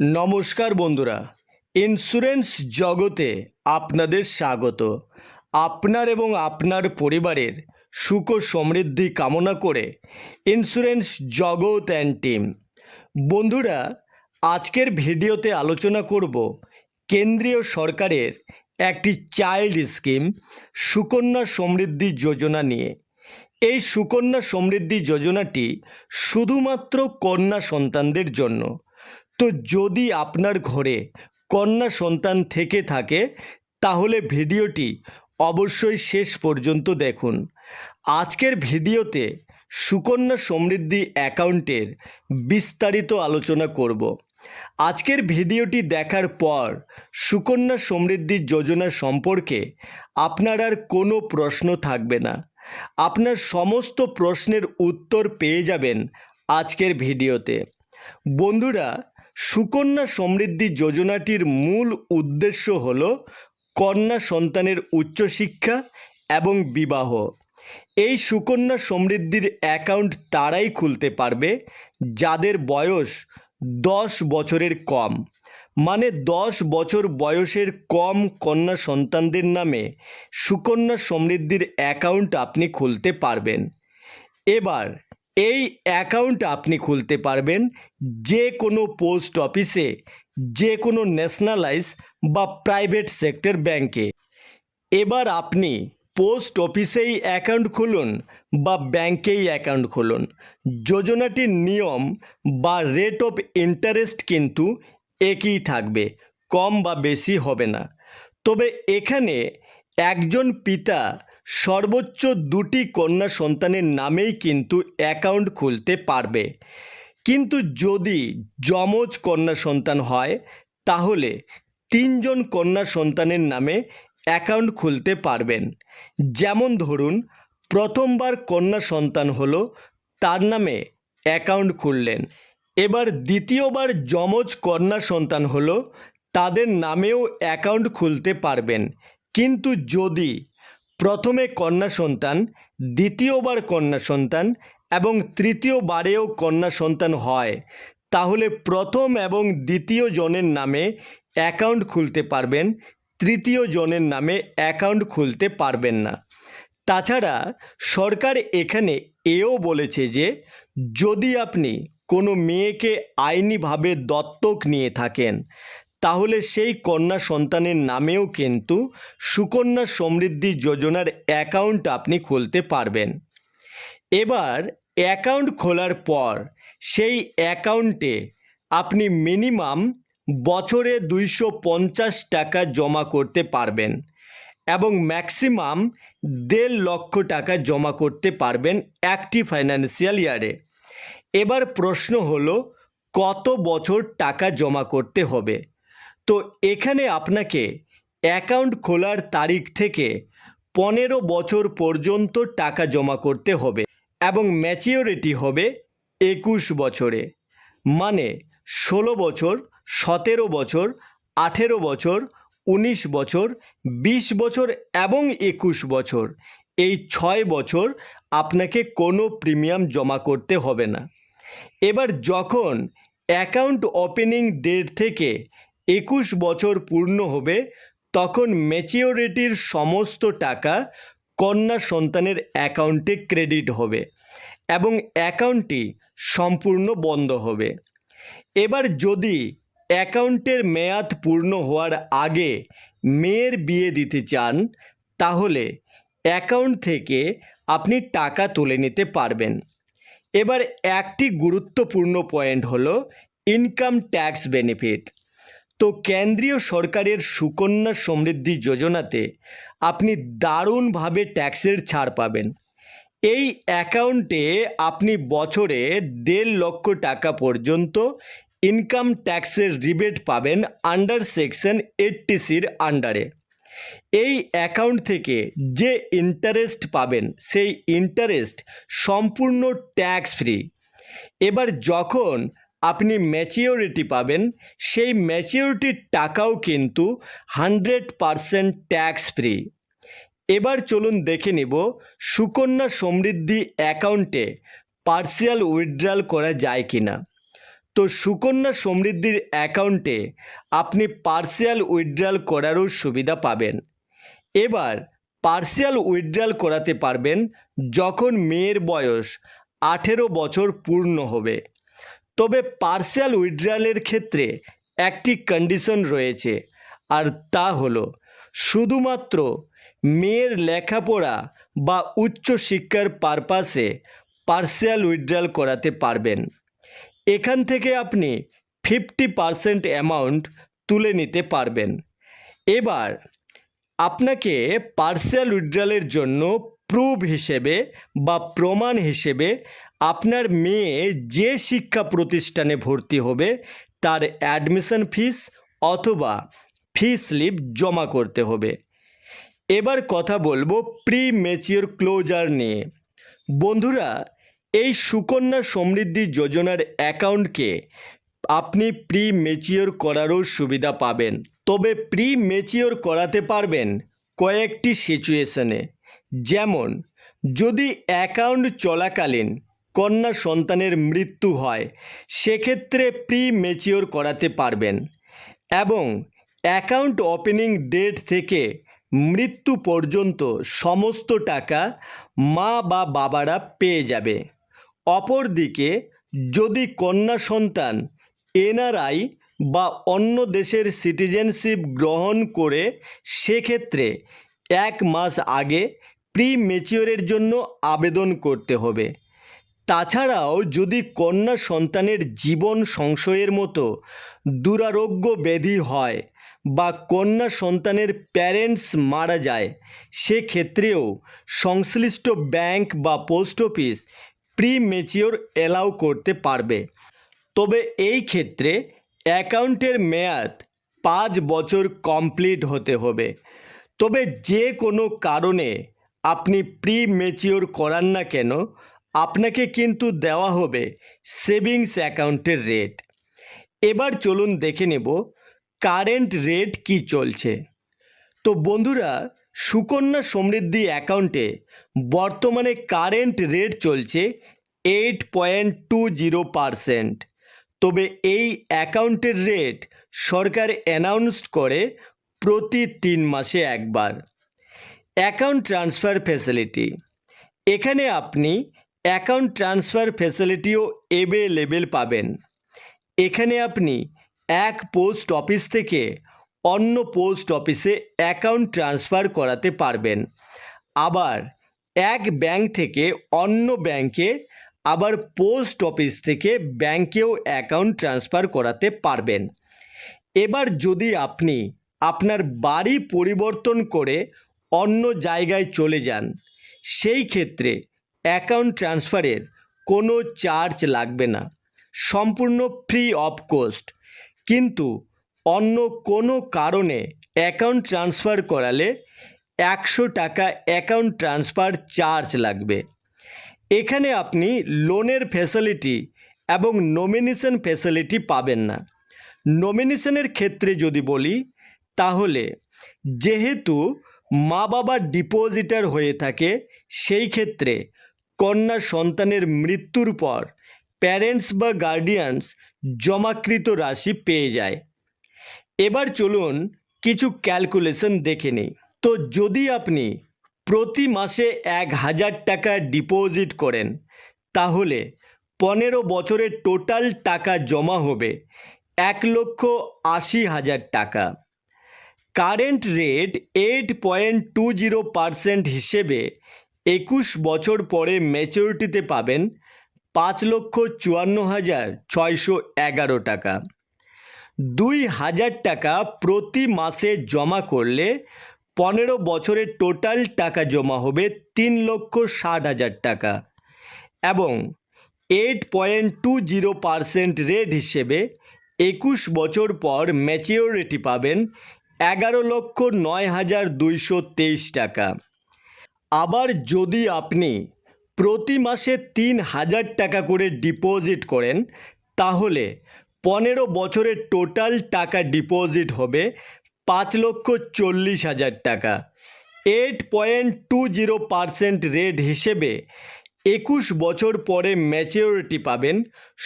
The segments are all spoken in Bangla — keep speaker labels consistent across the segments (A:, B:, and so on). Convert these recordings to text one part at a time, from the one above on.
A: নমস্কার বন্ধুরা। ইন্স্যুরেন্স জগতে আপনাদের স্বাগত। আপনার এবং আপনার পরিবারের সুখ সমৃদ্ধি কামনা করে ইন্স্যুরেন্স জগৎ অ্যান্ড টিম বন্ধুরা, আজকের ভিডিওতে আলোচনা করব কেন্দ্রীয় সরকারের একটি চাইল্ড স্কিম, সুকন্যা সমৃদ্ধি যোজনা নিয়ে। এই সুকন্যা সমৃদ্ধি যোজনাটি শুধুমাত্র কন্যা সন্তানদের জন্য তো যদি আপনার ঘরে কন্যা সন্তান থেকে থাকে, তাহলে ভিডিওটি অবশ্যই শেষ পর্যন্ত দেখুন। আজকের ভিডিওতে সুকন্যা সমৃদ্ধি অ্যাকাউন্টের বিস্তারিত আলোচনা করব। আজকের ভিডিওটি দেখার পর সুকন্যা সমৃদ্ধি যোজনা সম্পর্কে আপনার আর কোনো প্রশ্ন থাকবে না। আপনার সমস্ত প্রশ্নের উত্তর পেয়ে যাবেন আজকের ভিডিওতে। বন্ধুরা সুকন্যা সমৃদ্ধি যোজনাটির মূল উদ্দেশ্য হল কন্যা সন্তানের উচ্চশিক্ষা এবং বিবাহ। এই সুকন্যা সমৃদ্ধির অ্যাকাউন্ট তারাই খুলতে পারবে, যাদের বয়স দশ বছরের কম। মানে দশ বছর বয়সের কম কন্যা সন্তানদের নামে সুকন্যা সমৃদ্ধির অ্যাকাউন্ট আপনি খুলতে পারবেন। এবার এই অ্যাকাউন্ট আপনি খুলতে পারবেন যে কোনো পোস্ট অফিসে, যে কোনো ন্যাশনালাইজ বা প্রাইভেট সেক্টর ব্যাংকে। এবার আপনি পোস্ট অফিসেই অ্যাকাউন্ট খুলুন বা ব্যাংকেই অ্যাকাউন্ট খুলুন। যোজনাটির নিয়ম বা রেট অফ ইন্টারেস্ট কিন্তু একই থাকবে, কম বা বেশি হবে না। তবে এখানে একজন পিতা সর্বোচ্চ দুটি কন্যা সন্তানের নামেই কিন্তু অ্যাকাউন্ট খুলতে পারবে। কিন্তু যদি যমজ কন্যা সন্তান হয়, তাহলে তিনজন কন্যা সন্তানের নামে অ্যাকাউন্ট খুলতে পারবেন। যেমন ধরুন, প্রথমবার কন্যা সন্তান হলো, তার নামে অ্যাকাউন্ট খুললেন। এবার দ্বিতীয়বার যমজ কন্যা সন্তান হলো, তাদের নামেও অ্যাকাউন্ট খুলতে পারবেন। কিন্তু যদি প্রথমে কন্যা সন্তান, দ্বিতীয়বার কন্যা সন্তান এবং তৃতীয়বারেও কন্যা সন্তান হয়। তাহলে প্রথম এবং দ্বিতীয় জনের নামে অ্যাকাউন্ট খুলতে পারবেন, তৃতীয় জনের নামে অ্যাকাউন্ট খুলতে পারবেন না। তাছাড়া সরকার এখানে এও বলেছে যে, যদি আপনি কোনো মেয়েকে আইনিভাবে দত্তক নিয়ে থাকেন তাহলে সেই কন্যা সন্তানের নামেও কিন্তু সুকন্যা সমৃদ্ধি যোজনার অ্যাকাউন্ট আপনি খুলতে পারবেন। এবার অ্যাকাউন্ট খোলার পর সেই অ্যাকাউন্টে আপনি মিনিমাম বছরে দুইশো পঞ্চাশ টাকা জমা করতে পারবেন এবং ম্যাক্সিমাম দেড় লক্ষ টাকা জমা করতে পারবেন একটি ফাইন্যান্সিয়াল ইয়ারে। এবার প্রশ্ন হলো, কত বছর টাকা জমা করতে হবে? তো এখানে আপনাকে অ্যাকাউন্ট খোলার তারিখ থেকে পনেরো বছর পর্যন্ত টাকা জমা করতে হবে এবং ম্যাচিওরিটি হবে একুশ বছরে। মানে ষোলো বছর, সতেরো বছর, আঠেরো বছর, উনিশ বছর, বিশ বছর এবং একুশ বছর। এই ছয় বছর আপনাকে কোনো প্রিমিয়াম জমা করতে হবে না। এবার যখন অ্যাকাউন্ট ওপেনিং ডেট থেকে একুশ বছর পূর্ণ হবে, তখন ম্যাচিওরিটির সমস্ত টাকা কন্যা সন্তানের অ্যাকাউন্টে ক্রেডিট হবে এবং অ্যাকাউন্টটি সম্পূর্ণ বন্ধ হবে। এবার যদি অ্যাকাউন্টের মেয়াদ পূর্ণ হওয়ার আগে মেয়ের বিয়ে দিতে চান, তাহলে অ্যাকাউন্ট থেকে আপনি টাকা তুলে নিতে পারবেন। এবার একটি গুরুত্বপূর্ণ পয়েন্ট হলো ইনকাম ট্যাক্স বেনিফিট তো কেন্দ্রীয় সরকারের সুকন্যা সমৃদ্ধি যোজনাতে আপনি দারুণভাবে ট্যাক্সের ছাড় পাবেন। এই অ্যাকাউন্টে আপনি বছরে দেড় লক্ষ টাকা পর্যন্ত ইনকাম ট্যাক্সের রিবেট পাবেন আন্ডার সেকশন এইটটি সির আন্ডারে। এই অ্যাকাউন্ট থেকে যে ইন্টারেস্ট পাবেন, সেই ইন্টারেস্ট সম্পূর্ণ ট্যাক্স ফ্রি। এবার যখন আপনি ম্যাচিওরিটি পাবেন। সেই ম্যাচিওরিটির টাকাও কিন্তু হান্ড্রেড পারসেন্ট ট্যাক্স ফ্রি এবার চলুন দেখে নিব সুকন্যা সমৃদ্ধি অ্যাকাউন্টে পার্সিয়াল উইথড্রাল করা যায় কি না তো সুকন্যা সমৃদ্ধির অ্যাকাউন্টে আপনি পার্সিয়াল উইথড্রাল করারও সুবিধা পাবেন। এবার পার্সিয়াল উইথড্রাল করাতে পারবেন যখন মেয়ের বয়স আঠেরো বছর পূর্ণ হবে। তবে পার্সিয়াল উইথড্রালের ক্ষেত্রে একটি কন্ডিশন রয়েছে, আর তা হলো শুধুমাত্র মেয়ের লেখাপড়া বা উচ্চ শিক্ষার পারপাসে পার্সিয়াল উইথড্রাল করাতে পারবেন। এখান থেকে আপনি ফিফটি পারসেন্ট অ্যামাউন্ট তুলে নিতে পারবেন। এবার আপনাকে পার্সিয়াল উইথড্রলের জন্য প্রুফ হিসেবে বা প্রমাণ হিসেবে আপনার মেয়ে যে শিক্ষা প্রতিষ্ঠানে ভর্তি হবে, তার অ্যাডমিশন ফিস অথবা ফি স্লিপ জমা করতে হবে। এবার কথা বলব প্রি মেচিওর ক্লোজার নিয়ে। বন্ধুরা, এই সুকন্যা সমৃদ্ধি যোজনার অ্যাকাউন্টকে আপনি প্রি মেচিওর করারও সুবিধা পাবেন। তবে প্রি মেচিওর করাতে পারবেন কয়েকটি সিচুয়েশনে যেমন, যদি অ্যাকাউন্ট চলাকালীন কন্যা সন্তানের মৃত্যু হয়, সেক্ষেত্রে প্রি মেচিওর করাতে পারবেন এবং অ্যাকাউন্ট ওপেনিং ডেট থেকে মৃত্যু পর্যন্ত সমস্ত টাকা মা বা বাবারা পেয়ে যাবে। অপরদিকে যদি কন্যা সন্তান এনআরআই বা অন্য দেশের সিটিজেনশিপ গ্রহণ করে, সেক্ষেত্রে এক মাস আগে প্রি মেচিওরের জন্য আবেদন করতে হবে। তাছাড়াও যদি কন্যা সন্তানের জীবন সংশয়ের মতো দুরারোগ্য ব্যাধি হয় বা কন্যা সন্তানের প্যারেন্টস মারা যায়, সেক্ষেত্রেও সংশ্লিষ্ট ব্যাংক বা post office premature allow করতে পারবে। তবে এই ক্ষেত্রে অ্যাকাউন্টের মেয়াদ পাঁচ বছর কমপ্লিট হতে হবে। তবে যে কোনো কারণে আপনি প্রি মেচিওর করান না কেন আপনাকে কিন্তু দেওয়া হবে সেভিংস অ্যাকাউন্টের রেট। এবার চলুন দেখে নেব কারেন্ট রেট কি চলছে। তো বন্ধুরা, সুকন্যা সমৃদ্ধি অ্যাকাউন্টে বর্তমানে কারেন্ট রেট চলছে eight point two zero percent. তবে এই অ্যাকাউন্টের রেট সরকার অ্যানাউন্স করে প্রতি তিন মাসে একবার। Account transfer facility. এখানে আপনি অ্যাকাউন্ট ট্রান্সফার ফ্যাসিলিটিও এভেলেবেল পাবেন। এখানে আপনি এক পোস্ট অফিস থেকে অন্য পোস্ট অফিসে অ্যাকাউন্ট ট্রান্সফার করাতে পারবেন। আবার এক ব্যাংক থেকে অন্য ব্যাংকে আবার পোস্ট অফিস থেকে ব্যাংকেও অ্যাকাউন্ট ট্রান্সফার করাতে পারবেন। এবার যদি আপনি আপনার বাড়ি পরিবর্তন করে অন্য জায়গায় চলে যান, সেই ক্ষেত্রে অ্যাকাউন্ট ট্রান্সফারের কোনো চার্জ লাগবে না। সম্পূর্ণ ফ্রি অফ কোস্ট। কিন্তু অন্য কোনো কারণে অ্যাকাউন্ট ট্রান্সফার করালে একশো টাকা অ্যাকাউন্ট ট্রান্সফার চার্জ লাগবে। এখানে আপনি লোনের ফ্যাসিলিটি এবং নমিনেশন ফ্যাসিলিটি পাবেন না। নমিনেশনের ক্ষেত্রে যদি বলি, তাহলে যেহেতু মা বাবার ডিপোজিটার হয়ে থাকে, সেই ক্ষেত্রে কন্যা সন্তানের মৃত্যুর পর প্যারেন্টস বা গার্ডিয়ানস জমাকৃত রাশি পেয়ে যায়। এবার চলুন কিছু ক্যালকুলেশন দেখে নিই। তো যদি আপনি প্রতি মাসে এক হাজার টাকা ডিপোজিট করেন, তাহলে পনেরো বছরের টোটাল টাকা জমা হবে এক লক্ষ আশি হাজার টাকা। Current rate eight point two zero percent হিসেবে একুশ বছর পরে ম্যাচুরিটিতে পাবেন পাঁচ লক্ষ চুয়ান্ন হাজার ছয়শো এগারো টাকা। দুই হাজার টাকা প্রতি মাসে জমা করলে পনেরো বছরের টোটাল টাকা জমা হবে তিন লক্ষ ষাট হাজার টাকা এবং eight point two zero percent rate হিসেবে একুশ বছর পর ম্যাচিওরিটি পাবেন এগারো লক্ষ নয় হাজার দুইশো তেইশ টাকা। আবার যদি আপনি প্রতি মাসে তিন হাজার টাকা করে ডিপোজিট করেন, তাহলে পনেরো বছরের টোটাল টাকা ডিপোজিট হবে পাঁচ লক্ষ চল্লিশ হাজার টাকা। Eight point two zero percent rate হিসেবে একুশ বছর পরে ম্যাচিওরিটি পাবেন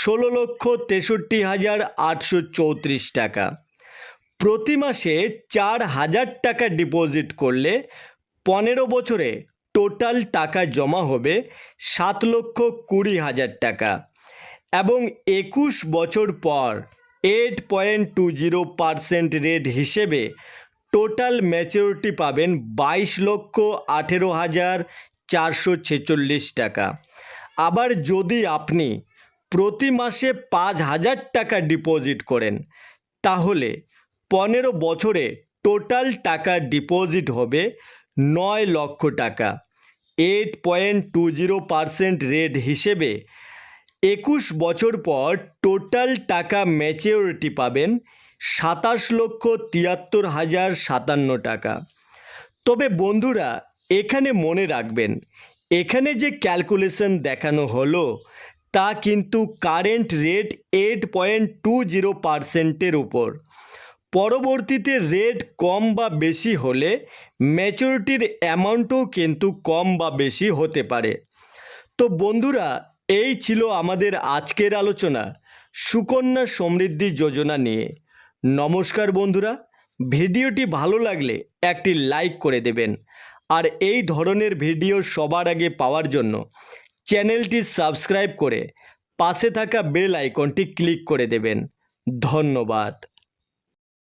A: ষোলো লক্ষ তেষট্টি হাজার আটশো চৌত্রিশ টাকা। প্রতি মাসে চার হাজার টাকা ডিপোজিট করলে পনেরো বছরে টোটাল টাকা জমা হবে সাত লক্ষ কুড়ি হাজার টাকা এবং একুশ বছর পর eight point two zero percent rate হিসেবে টোটাল ম্যাচিওরিটি পাবেন বাইশ লক্ষ আঠেরো হাজার চারশো ছেচল্লিশ টাকা। আবার যদি আপনি প্রতি মাসে পাঁচ হাজার টাকা ডিপোজিট করেন, তাহলে পনেরো বছরে টোটাল টাকা ডিপোজিট হবে নয় লক্ষ টাকা। Eight point two zero percent rate হিসেবে একুশ বছর পর টোটাল টাকা ম্যাচিওরিটি পাবেন সাতাশ লক্ষ তিয়াত্তর হাজার সাতান্ন টাকা। তবে বন্ধুরা, এখানে মনে রাখবেন, এখানে যে ক্যালকুলেশন দেখানো হলো, তা কিন্তু current rate eight point two zero পারসেন্টের উপর। পরবর্তীতে রেট কম বা বেশি হলে ম্যাচুরিটির অ্যামাউন্টও কিন্তু কম বা বেশি হতে পারে। তো বন্ধুরা, এই ছিল আমাদের আজকের আলোচনা সুকন্যা সমৃদ্ধি যোজনা নিয়ে। নমস্কার বন্ধুরা, ভিডিওটি ভালো লাগলে একটি লাইক করে দেবেন। আর এই ধরনের ভিডিও সবার আগে পাওয়ার জন্য চ্যানেলটি সাবস্ক্রাইব করে পাশে থাকা বেল আইকনটি ক্লিক করে দেবেন। ধন্যবাদ।